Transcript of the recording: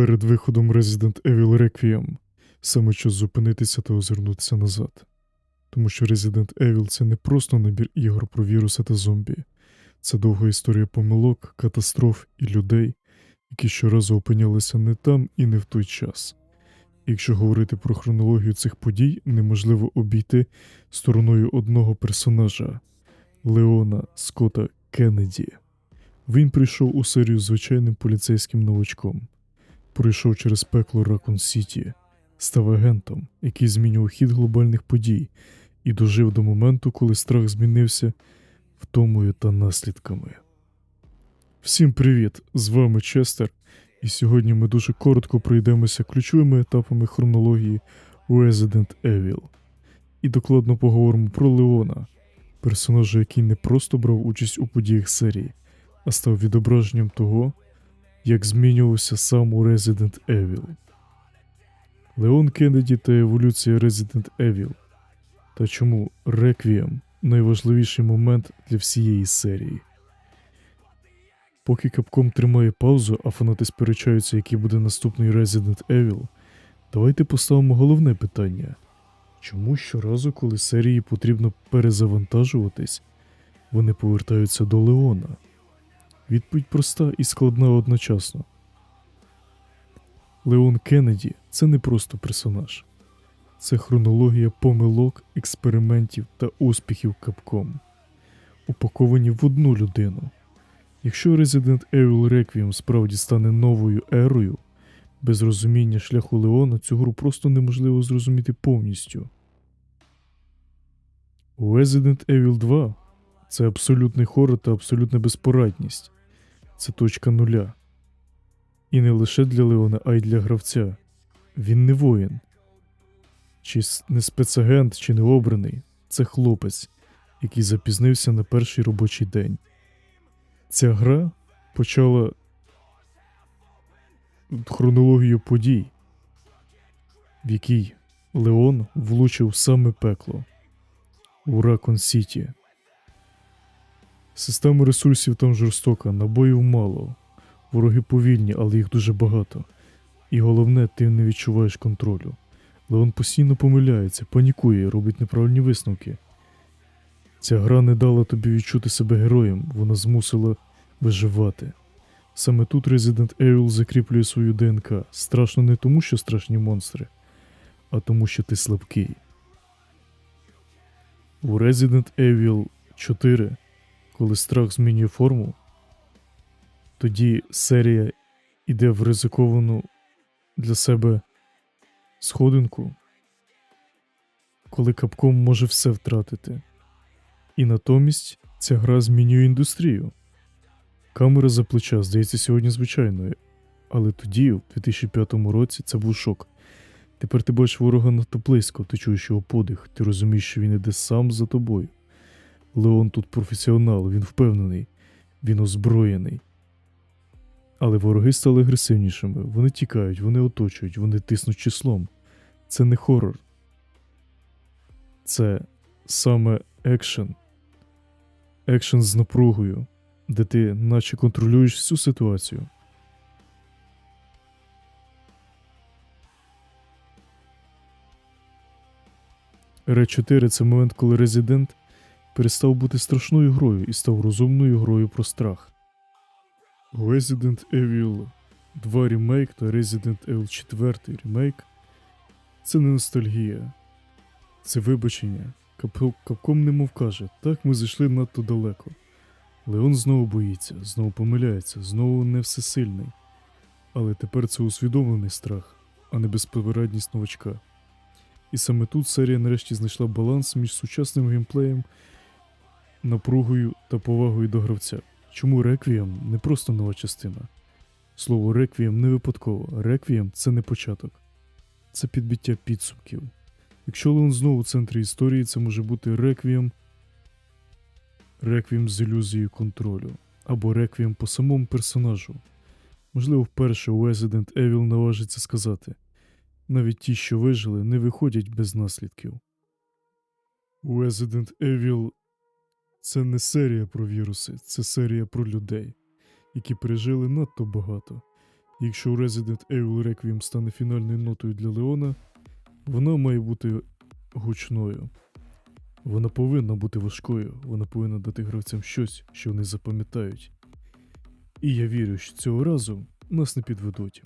Перед виходом Resident Evil Requiem саме час зупинитися та озирнутися назад. Тому що Resident Evil це не просто набір ігор про віруси та зомбі, це довга історія помилок, катастроф і людей, які щоразу опинялися не там і не в той час. Якщо говорити про хронологію цих подій, неможливо обійти стороною одного персонажа Леона Скотта Кеннеді. Він прийшов у серію звичайним поліцейським новачком, пройшов через пекло Ракун Сіті, став агентом, який змінював хід глобальних подій, і дожив до моменту, коли страх змінився втомою та наслідками. Всім привіт! З вами Честер, і сьогодні ми дуже коротко пройдемося ключовими етапами хронології Resident Evil. І докладно поговоримо про Леона, персонажа, який не просто брав участь у подіях серії, а став відображенням того, як змінювався сам у Resident Evil. Леон Кеннеді та еволюція Resident Evil. Та чому Реквієм найважливіший момент для всієї серії. Поки Capcom тримає паузу, а фанати сперечаються, який буде наступний Resident Evil, давайте поставимо головне питання. Чому щоразу, коли серії потрібно перезавантажуватись, вони повертаються до Леона? Відповідь проста і складна одночасно. Леон Кеннеді це не просто персонаж, це хронологія помилок, експериментів та успіхів Capcom, упаковані в одну людину. Якщо Resident Evil Requiem справді стане новою ерою, без розуміння шляху Леона цю гру просто неможливо зрозуміти повністю. У Resident Evil 2 це абсолютний хорор та абсолютна безпорадність. Це точка нуля. І не лише для Леона, а й для гравця. Він не воїн. Чи не спецагент, чи не обраний. Це хлопець, який запізнився на перший робочий день. Ця гра почала хронологію подій, в якій Леон влучив саме пекло у Ракон Сіті. Система ресурсів там жорстока, набоїв мало, вороги повільні, але їх дуже багато. І головне, ти не відчуваєш контролю. Леон постійно помиляється, панікує, робить неправильні висновки. Ця гра не дала тобі відчути себе героєм, вона змусила виживати. Саме тут Resident Evil закріплює свою ДНК. Страшно не тому, що страшні монстри, а тому, що ти слабкий. У Resident Evil 4, коли страх змінює форму, тоді серія йде в ризиковану для себе сходинку, коли Capcom може все втратити. І натомість ця гра змінює індустрію. Камера за плеча здається сьогодні звичайною, але тоді, у 2005 році, це був шок. Тепер ти бачиш ворога надто близько, ти чуєш його подих, ти розумієш, що він іде сам за тобою. Леон тут професіонал, він впевнений, він озброєний. Але вороги стали агресивнішими, вони тікають, вони оточують, вони тиснуть числом. Це не хорор. Це саме екшен. Екшен з напругою, де ти наче контролюєш всю ситуацію. Ре 4 це момент, коли Резидент перестав бути страшною грою і став розумною грою про страх. Resident Evil 2 ремейк та Resident Evil 4 ремейк це не ностальгія, це вибачення. Капком немов каже, так ми зайшли надто далеко. Леон знову боїться, знову помиляється, знову не всесильний. Але тепер це усвідомлений страх, а не безпорадність новачка. І саме тут серія нарешті знайшла баланс між сучасним геймплеєм, напругою та повагою до гравця. Чому Реквієм не просто нова частина? Слово Реквієм не випадково. Реквієм це не початок, це підбиття підсумків. Якщо Леон знову в центрі історії, це може бути Реквієм, Реквієм з ілюзією контролю, або Реквієм по самому персонажу. Можливо, вперше у Resident Evil наважиться сказати навіть ті, що вижили, не виходять без наслідків. Resident Evil це не серія про віруси, це серія про людей, які пережили надто багато, Якщо Resident Evil Requiem стане фінальною нотою для Леона, вона має бути гучною. Вона повинна бути важкою, вона повинна дати гравцям щось, що вони запам'ятають. І я вірю, що цього разу нас не підведуть.